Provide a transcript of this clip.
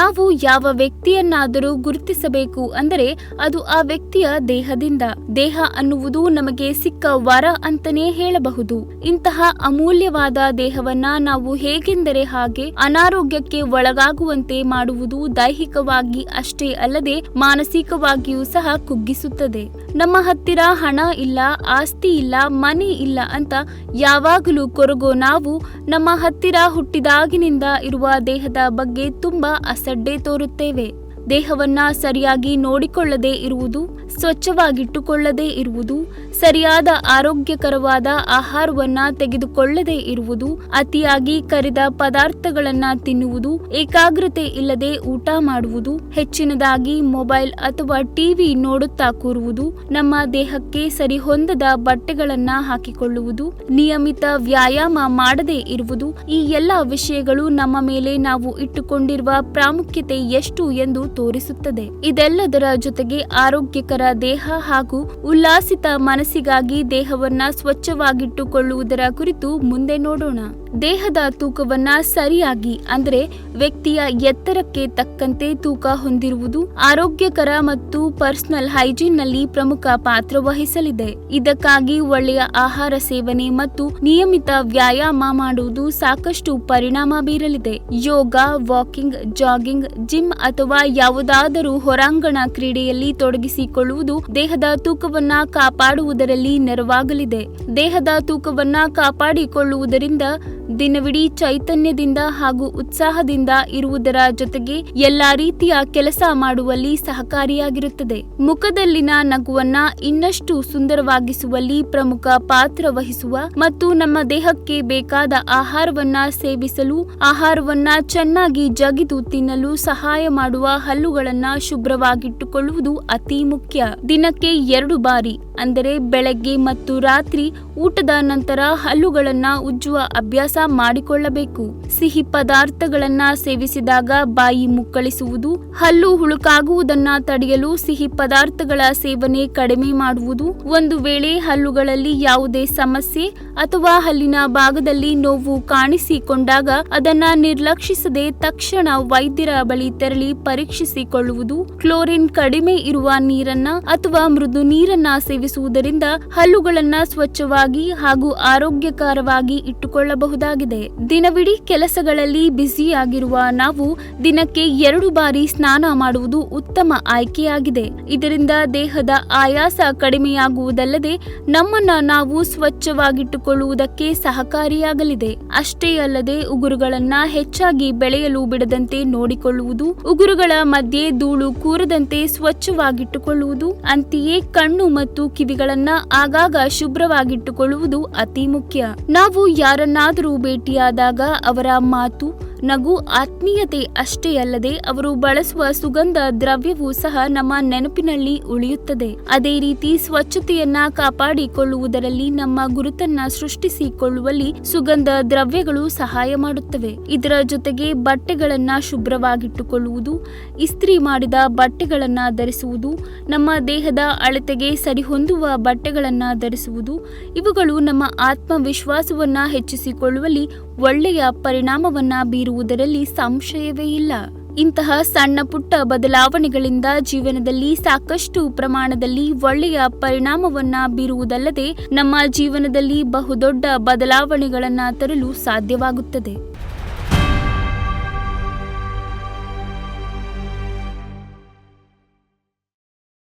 ನಾವು ಯಾವ ವ್ಯಕ್ತಿಯನ್ನಾದರೂ ಗುರುತಿಸಬೇಕು ಅಂದರೆ ಅದು ಆ ವ್ಯಕ್ತಿಯ ದೇಹದಿಂದ. ದೇಹ ಅನ್ನುವುದು ನಮಗೆ ಸಿಕ್ಕ ವರ ಅಂತನೇ ಹೇಳಬಹುದು. ಇಂತಹ ಅಮೂಲ್ಯವಾದ ದೇಹವನ್ನ ನಾವು ಹೇಗೆಂದರೆ ಹಾಗೆ ಅನಾರೋಗ್ಯಕ್ಕೆ ಒಳಗಾಗುವಂತೆ ಮಾಡುವುದು ದೈಹಿಕವಾಗಿ ಅಷ್ಟೇ ಅಲ್ಲದೆ ಮಾನಸಿಕವಾಗಿಯೂ ಸಹ ಕುಗ್ಗಿಸುತ್ತದೆ. ನಮ್ಮ ಹತ್ತಿರ ಹಣ ಇಲ್ಲ, ಆಸ್ತಿ ಇಲ್ಲ, ಮನೆ ಇಲ್ಲ ಅಂತ ಯಾವಾಗಲೂ ಕೊರಗೋ ನಾವು ನಮ್ಮ ಹತ್ತಿರ ಹುಟ್ಟಿದಾಗಿನಿಂದ ಇರುವ ದೇಹದ ಬಗ್ಗೆ ತುಂಬ ಅಸಡ್ಡೆ ತೋರುತ್ತೇವೆ. ದೇಹವನ್ನ ಸರಿಯಾಗಿ ನೋಡಿಕೊಳ್ಳದೆ ಇರುವುದು, ಸ್ವಚ್ಛವಾಗಿಟ್ಟುಕೊಳ್ಳದೇ ಇರುವುದು, ಸರಿಯಾದ ಆರೋಗ್ಯಕರವಾದ ಆಹಾರವನ್ನ ತೆಗೆದುಕೊಳ್ಳದೆ ಇರುವುದು, ಅತಿಯಾಗಿ ಕರಿದ ಪದಾರ್ಥಗಳನ್ನ ತಿನ್ನುವುದು, ಏಕಾಗ್ರತೆ ಇಲ್ಲದೆ ಊಟ ಮಾಡುವುದು, ಹೆಚ್ಚಿನದಾಗಿ ಮೊಬೈಲ್ ಅಥವಾ ಟಿವಿ ನೋಡುತ್ತಾ ಕೂರುವುದು, ನಮ್ಮ ದೇಹಕ್ಕೆ ಸರಿಹೊಂದದ ಬಟ್ಟೆಗಳನ್ನ ಹಾಕಿಕೊಳ್ಳುವುದು, ನಿಯಮಿತ ವ್ಯಾಯಾಮ ಮಾಡದೇ ಇರುವುದು, ಈ ಎಲ್ಲ ವಿಷಯಗಳು ನಮ್ಮ ಮೇಲೆ ನಾವು ಇಟ್ಟುಕೊಂಡಿರುವ ಪ್ರಾಮುಖ್ಯತೆ ಎಷ್ಟು ಎಂದು ತೋರಿಸುತ್ತದೆ. ಇದೆಲ್ಲದರ ಜೊತೆಗೆ ಆರೋಗ್ಯಕರ ದೇಹ ಹಾಗೂ ಉಲ್ಲಾಸಿತ ಮನಸ್ಸಿಗಾಗಿ ದೇಹವನ್ನ ಸ್ವಚ್ಛವಾಗಿಟ್ಟುಕೊಳ್ಳುವುದರ ಕುರಿತು ಮುಂದೆ ನೋಡೋಣ. ದೇಹದ ತೂಕವನ್ನ ಸರಿಯಾಗಿ, ಅಂದರೆ ವ್ಯಕ್ತಿಯ ಎತ್ತರಕ್ಕೆ ತಕ್ಕಂತೆ ತೂಕ ಹೊಂದಿರುವುದು ಆರೋಗ್ಯಕರ ಮತ್ತು ಪರ್ಸನಲ್ ಹೈಜೀನ್ನಲ್ಲಿ ಪ್ರಮುಖ ಪಾತ್ರ ವಹಿಸಲಿದೆ. ಇದಕ್ಕಾಗಿ ಒಳ್ಳೆಯ ಆಹಾರ ಸೇವನೆ ಮತ್ತು ನಿಯಮಿತ ವ್ಯಾಯಾಮ ಮಾಡುವುದು ಸಾಕಷ್ಟು ಪರಿಣಾಮ ಬೀರಲಿದೆ. ಯೋಗ, ವಾಕಿಂಗ್, ಜಾಗಿಂಗ್, ಜಿಮ್ ಅಥವಾ ಯಾವುದಾದರೂ ಹೊರಾಂಗಣ ಕ್ರೀಡೆಯಲ್ಲಿ ತೊಡಗಿಸಿಕೊಳ್ಳುವುದು ದೇಹದ ತೂಕವನ್ನ ಕಾಪಾಡುವುದರಲ್ಲಿ ನೆರವಾಗಲಿದೆ. ದೇಹದ ತೂಕವನ್ನ ಕಾಪಾಡಿಕೊಳ್ಳುವುದರಿಂದ ದಿನವಿಡೀ ಚೈತನ್ಯದಿಂದ ಹಾಗೂ ಉತ್ಸಾಹದಿಂದ ಇರುವುದರ ಜೊತೆಗೆ ಎಲ್ಲಾ ರೀತಿಯ ಕೆಲಸ ಮಾಡುವಲ್ಲಿ ಸಹಕಾರಿಯಾಗಿರುತ್ತದೆ. ಮುಖದಲ್ಲಿನ ನಗುವನ್ನ ಇನ್ನಷ್ಟು ಸುಂದರವಾಗಿಸುವಲ್ಲಿ ಪ್ರಮುಖ ಪಾತ್ರ ವಹಿಸುವ ಮತ್ತು ನಮ್ಮ ದೇಹಕ್ಕೆ ಬೇಕಾದ ಆಹಾರವನ್ನ ಸೇವಿಸಲು, ಆಹಾರವನ್ನ ಚೆನ್ನಾಗಿ ಜಗಿದು ತಿನ್ನಲು ಸಹಾಯ ಮಾಡುವ ಹಲ್ಲುಗಳನ್ನ ಶುಭ್ರವಾಗಿಟ್ಟುಕೊಳ್ಳುವುದು ಅತಿ ಮುಖ್ಯ. ದಿನಕ್ಕೆ ಎರಡು ಬಾರಿ, ಅಂದರೆ ಬೆಳಗ್ಗೆ ಮತ್ತು ರಾತ್ರಿ ಊಟದ ನಂತರ ಹಲ್ಲುಗಳನ್ನ ಉಜ್ಜುವ ಅಭ್ಯಾಸ ಮಾಡಿಕೊಳ್ಳಬೇಕು. ಸಿಹಿ ಪದಾರ್ಥಗಳನ್ನ ಸೇವಿಸಿದಾಗ ಬಾಯಿ ಮುಕ್ಕಳಿಸುವುದು, ಹಲ್ಲು ಹುಳುಕಾಗುವುದನ್ನ ತಡೆಯಲು ಸಿಹಿ ಪದಾರ್ಥಗಳ ಸೇವನೆ ಕಡಿಮೆ ಮಾಡುವುದು. ಒಂದು ವೇಳೆ ಹಲ್ಲುಗಳಲ್ಲಿ ಯಾವುದೇ ಸಮಸ್ಯೆ ಅಥವಾ ಹಲ್ಲಿನ ಭಾಗದಲ್ಲಿ ನೋವು ಕಾಣಿಸಿಕೊಂಡಾಗ ಅದನ್ನ ನಿರ್ಲಕ್ಷಿಸದೆ ತಕ್ಷಣ ವೈದ್ಯರ ಬಳಿ ತೆರಳಿ ಪರೀಕ್ಷಿಸಿಕೊಳ್ಳುವುದು. ಕ್ಲೋರಿನ್ ಕಡಿಮೆ ಇರುವ ನೀರನ್ನ ಅಥವಾ ಮೃದು ನೀರನ್ನ ಸೇವಿಸುವುದರಿಂದ ಹಲ್ಲುಗಳನ್ನ ಸ್ವಚ್ಛವಾಗಿ ಹಾಗೂ ಆರೋಗ್ಯಕರವಾಗಿ ಇಟ್ಟುಕೊಳ್ಳಬಹುದಾಗಿದೆ. ದಿನವಿಡೀ ಕೆಲಸಗಳಲ್ಲಿ ಬ್ಯುಸಿಯಾಗಿರುವ ನಾವು ದಿನಕ್ಕೆ ಎರಡು ಬಾರಿ ಸ್ನಾನ ಮಾಡುವುದು ಉತ್ತಮ ಆಯ್ಕೆಯಾಗಿದೆ. ಇದರಿಂದ ದೇಹದ ಆಯಾಸ ಕಡಿಮೆಯಾಗುವುದಲ್ಲದೆ ನಮ್ಮನ್ನ ನಾವು ಸ್ವಚ್ಛವಾಗಿಟ್ಟುಕೊಳ್ಳುವುದಕ್ಕೆ ಸಹಕಾರಿಯಾಗಲಿದೆ. ಅಷ್ಟೇ ಅಲ್ಲದೆ ಉಗುರುಗಳನ್ನ ಹೆಚ್ಚಾಗಿ ಬೆಳೆಯಲು ಬಿಡದಂತೆ ನೋಡಿಕೊಳ್ಳುವುದು, ಉಗುರುಗಳ ಮಧ್ಯೆ ಧೂಳು ಕೂರದಂತೆ ಸ್ವಚ್ಛವಾಗಿಟ್ಟುಕೊಳ್ಳುವುದು, ಅಂತೆಯೇ ಕಣ್ಣು ಮತ್ತು ಕಿವಿಗಳನ್ನ ಆಗಾಗ ಶುಭ್ರವಾಗಿಟ್ಟುಕೊಳ್ಳುವುದು ಅತಿ ಮುಖ್ಯ. ನಾವು ಯಾರನ್ನಾದರೂ ಭೇಟಿಯಾದಾಗ ಅವರ ಮಾತು ನಗು ಆತ್ಮೀಯತೆ ಅಷ್ಟೇ ಅಲ್ಲದೆ ಅವರು ಬಳಸುವ ಸುಗಂಧ ದ್ರವ್ಯವೂ ಸಹ ನಮ್ಮ ನೆನಪಿನಲ್ಲಿ ಉಳಿಯುತ್ತದೆ. ಅದೇ ರೀತಿ ಸ್ವಚ್ಛತೆಯನ್ನ ಕಾಪಾಡಿಕೊಳ್ಳುವುದರಲ್ಲಿ ನಮ್ಮ ಗುರುತನ್ನ ಸೃಷ್ಟಿಸಿಕೊಳ್ಳುವಲ್ಲಿ ಸುಗಂಧ ದ್ರವ್ಯಗಳು ಸಹಾಯ ಮಾಡುತ್ತವೆ. ಇದರ ಜೊತೆಗೆ ಬಟ್ಟೆಗಳನ್ನ ಶುಭ್ರವಾಗಿಟ್ಟುಕೊಳ್ಳುವುದು, ಇಸ್ತ್ರಿ ಮಾಡಿದ ಬಟ್ಟೆಗಳನ್ನ ಧರಿಸುವುದು, ನಮ್ಮ ದೇಹದ ಅಳತೆಗೆ ಸರಿಹೊಂದುವ ಬಟ್ಟೆಗಳನ್ನ ಧರಿಸುವುದು, ಇವುಗಳು ನಮ್ಮ ಆತ್ಮವಿಶ್ವಾಸವನ್ನ ಹೆಚ್ಚಿಸಿಕೊಳ್ಳುವಲ್ಲಿ ಒಳ್ಳೆಯ ಪರಿಣಾಮವನ್ನ ಬೀರುವುದರಲ್ಲಿ ಸಂಶಯವೇ ಇಲ್ಲ. ಇಂತಹ ಸಣ್ಣ ಪುಟ್ಟ ಬದಲಾವಣೆಗಳಿಂದ ಜೀವನದಲ್ಲಿ ಸಾಕಷ್ಟು ಪ್ರಮಾಣದಲ್ಲಿ ಒಳ್ಳೆಯ ಪರಿಣಾಮವನ್ನ ಬೀರುವುದಲ್ಲದೆ ನಮ್ಮ ಜೀವನದಲ್ಲಿ ಬಹುದೊಡ್ಡ ಬದಲಾವಣೆಗಳನ್ನ ತರಲು ಸಾಧ್ಯವಾಗುತ್ತದೆ.